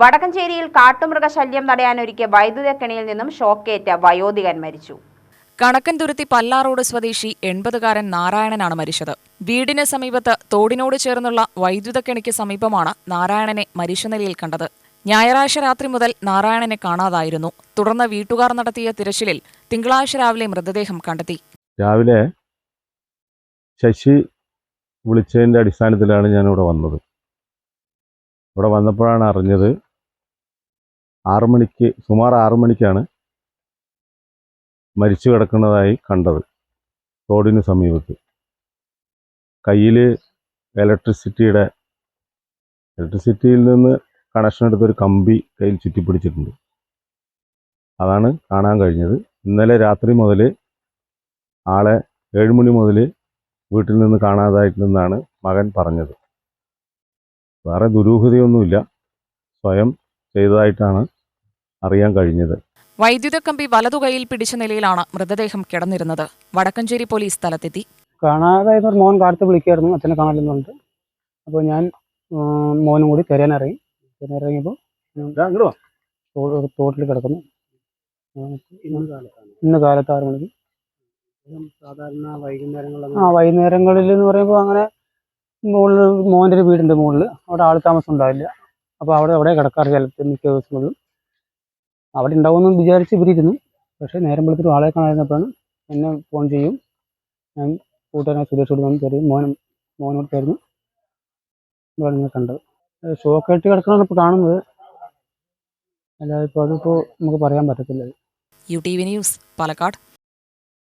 വടക്കഞ്ചേരിയിൽ കാട്ടുമൃഗശല്യം തടയാനൊരുക്കിയ വൈദ്യുത കെണിയിൽ നിന്നും ഷോക്കേറ്റ വയോധികൻ മരിച്ചു. കണക്കൻതുരുത്തി പല്ലാറോഡ് സ്വദേശി എൺപതുകാരൻ നാരായണനാണ് മരിച്ചത്. വീടിന് സമീപത്ത് തോടിനോട് ചേർന്നുള്ള വൈദ്യുത കെണിക്ക് സമീപമാണ് നാരായണനെ മരിച്ച നിലയിൽ കണ്ടത്. ഞായറാഴ്ച രാത്രി മുതൽ നാരായണനെ കാണാതായിരുന്നു. തുടർന്ന് വീട്ടുകാർ നടത്തിയ തിരച്ചിലിൽ തിങ്കളാഴ്ച രാവിലെ മൃതദേഹം കണ്ടെത്തി. രാവിലെ ശശി വിളിച്ചതിന്റെ അടിസ്ഥാനത്തിലാണ് ഞാനിവിടെ വന്നത്. ഇവിടെ വന്നപ്പോഴാണ് അറിഞ്ഞത് ആറു മണിക്ക് സുമാർ ആറു മരിച്ചു കിടക്കുന്നതായി കണ്ടത് തോടിന് സമീപത്ത്. കയ്യിൽ ഇലക്ട്രിസിറ്റിയുടെ ഇലക്ട്രിസിറ്റിയിൽ നിന്ന് കണക്ഷൻ എടുത്തൊരു കമ്പി കയ്യിൽ ചുറ്റിപ്പിടിച്ചിട്ടുണ്ട്. അതാണ് കാണാൻ കഴിഞ്ഞത്. ഇന്നലെ രാത്രി മുതൽ ആളെ ഏഴുമണി മുതൽ വീട്ടിൽ നിന്ന് കാണാതായിട്ടുണ്ടെന്നാണ് മകൻ പറഞ്ഞത്. വേറെ ദുരൂഹതയൊന്നുമില്ല. സ്വയം ചെയ്തതായിട്ടാണ് അറിയാൻ കഴിഞ്ഞത്. വൈദ്യുത കമ്പി വലതുകൈയിൽ പിടിച്ച നിലയിലാണ് മൃതദേഹം കിടന്നിരുന്നത്. വടക്കഞ്ചേരി പോലീസ് സ്ഥലത്തെത്തി. കാണാതെ ഒരു മോൻ കാലത്ത് വിളിക്കായിരുന്നു അച്ഛനെ കാണാനെന്നുണ്ട് അപ്പോൾ ഞാൻ മോനും കൂടി തിരയാനിറങ്ങി തിരയാനിറങ്ങിയപ്പോൾ തോട്ടിൽ കിടക്കുന്നു. ഇന്ന് കാലത്ത് ആറ് മണിക്ക്. സാധാരണ വൈകുന്നേരങ്ങളിൽ ആ വൈകുന്നേരങ്ങളിൽ എന്ന് പറയുമ്പോൾ അങ്ങനെ മുകളിൽ മോന്റെ ഒരു വീടുണ്ട് മുകളിൽ. അവിടെ ആൾ താമസം ഉണ്ടാവില്ല. അപ്പോൾ അവിടെ അവിടെ കിടക്കാറ് ചിലപ്പോൾ മിക്ക ദിവസങ്ങളിലും. അവിടെ ഉണ്ടാവുമെന്ന് വിചാരിച്ച് ഇവരിരുന്നു. പക്ഷേ നേരം വെളുത്തിട്ട് ആളെ കാണാതിരുന്നപ്പോഴാണ് എന്നെ ഫോൺ ചെയ്യും. ഞാൻ കൂട്ടുകാരനെ സുരേഷോട് വന്ന് തരും മോനും മോനോട് തരുന്നു ഇവിടെ കണ്ടത് ഷോക്കായിട്ട് കിടക്കണമെന്ന് ഇപ്പോൾ കാണുന്നത്. അല്ലാതെ ഇപ്പോൾ അതിപ്പോൾ നമുക്ക് പറയാൻ പറ്റത്തില്ല. U T V news Palakkad.